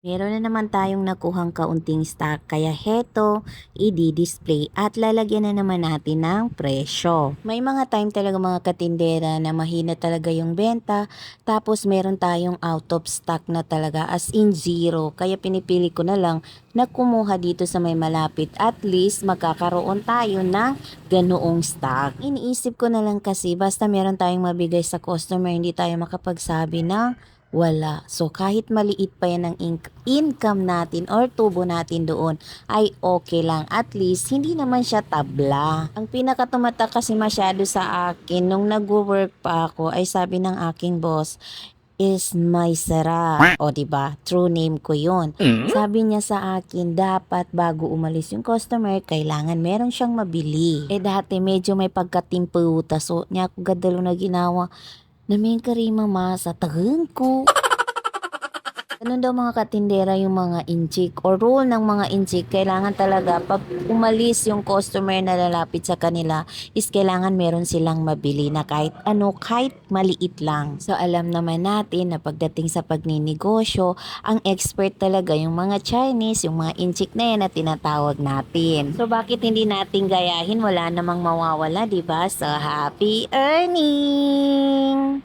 Meron na naman tayong nakuhang kaunting stock kaya heto, i-display at lalagyan na naman natin ng presyo. May mga time talaga mga katindera na mahina talaga yung benta tapos meron tayong out of stock na talaga as in zero kaya pinipili ko na lang na kumuha dito sa may malapit at least magkakaroon tayo ng ganoong stock. Iniisip ko na lang kasi basta meron tayong mabigay sa customer hindi tayo makapagsabi ng wala. So, kahit maliit pa yan ang in- income natin or tubo natin doon, ay okay lang. At least, hindi naman siya tabla. Ang pinakatumata kasi masyado sa akin, nung nag-work pa ako, ay sabi ng aking boss, is my Sara. O, di ba True name ko yun. Sabi niya sa akin, dapat bago umalis yung customer, kailangan meron siyang mabili. Eh dati medyo may pagkatimputa, so niya ako gadalo na ginawa, namin karima ma sa tagang ko. Ganun daw mga katindera yung mga inchik or rule ng mga inchik, kailangan talaga pag umalis yung customer na lalapit sa kanila is kailangan meron silang mabili na kahit ano, kahit maliit lang. So alam naman natin na pagdating sa pagninegosyo, ang expert talaga yung mga Chinese, yung mga inchik na yan na tinatawag natin. So bakit hindi natin gayahin? Wala namang mawawala, di ba? So happy earning!